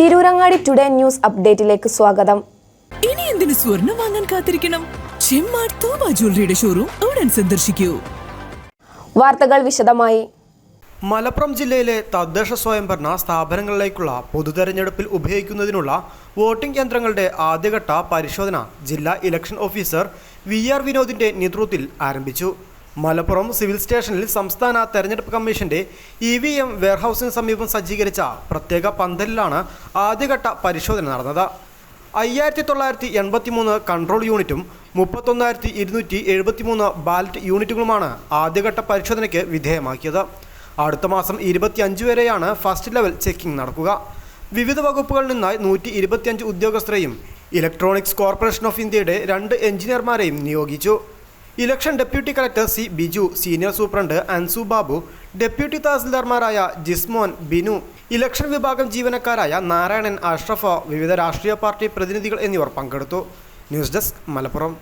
Tirurangadi today news അപ്ഡേറ്റിലേക്ക് സ്വാഗതം. ഇനി എന്തിനു സ്വർണം വാങ്ങാൻ കാത്തിരിക്കണം? ചെമ്മാട് തോമ ജ്വല്ലറിയുടെ ഷോറൂം ഉടൻ സന്ദർശിക്കൂ. വാർത്തകൾ വിശദമായി. മലപ്പുറം ജില്ലയിലെ തദ്ദേശ സ്വയംഭരണ സ്ഥാപനങ്ങളിലേക്കുള്ള പൊതുതെരഞ്ഞെടുപ്പിൽ ഉപയോഗിക്കുന്നതിനുള്ള വോട്ടിംഗ് യന്ത്രങ്ങളുടെ ആദ്യഘട്ട പരിശോധന ജില്ലാ ഇലക്ഷൻ ഓഫീസർ വി ആർ വിനോദിന്റെ നേതൃത്വത്തിൽ ആരംഭിച്ചു. മലപ്പുറം സിവിൽ സ്റ്റേഷനിൽ സംസ്ഥാന തെരഞ്ഞെടുപ്പ് കമ്മീഷന്റെ ഇ വി എം വെയർഹൌസിന് സമീപം സജ്ജീകരിച്ച പ്രത്യേക പന്തലിലാണ് ആദ്യഘട്ട പരിശോധന നടന്നത്. അയ്യായിരത്തി തൊള്ളായിരത്തി എൺപത്തി മൂന്ന് കൺട്രോൾ യൂണിറ്റും മുപ്പത്തൊന്നായിരത്തി ഇരുന്നൂറ്റി എഴുപത്തി മൂന്ന് ബാലറ്റ് യൂണിറ്റുകളുമാണ് ആദ്യഘട്ട പരിശോധനയ്ക്ക് വിധേയമാക്കിയത്. അടുത്ത മാസം ഇരുപത്തിയഞ്ച് വരെയാണ് ഫസ്റ്റ് ലെവൽ ചെക്കിംഗ് നടക്കുക. വിവിധ വകുപ്പുകളിൽ നിന്നായി നൂറ്റി ഇരുപത്തിയഞ്ച് ഉദ്യോഗസ്ഥരെയും ഇലക്ട്രോണിക്സ് കോർപ്പറേഷൻ ഓഫ് ഇന്ത്യയുടെ രണ്ട് എഞ്ചിനീയർമാരെയും നിയോഗിച്ചു. Election deputy collector C Biju senior superintendent Ansu Babu deputy തഹസിൽദാർമാരായ Jismon Binu election വിഭാഗം ജീവനക്കാരായ നാരായണൻ അഷ്റഫ വിവിധ രാഷ്ട്രീയ പാർട്ടി പ്രതിനിധികൾ എന്നിവർ പങ്കെടുത്തു. News desk Malappuram.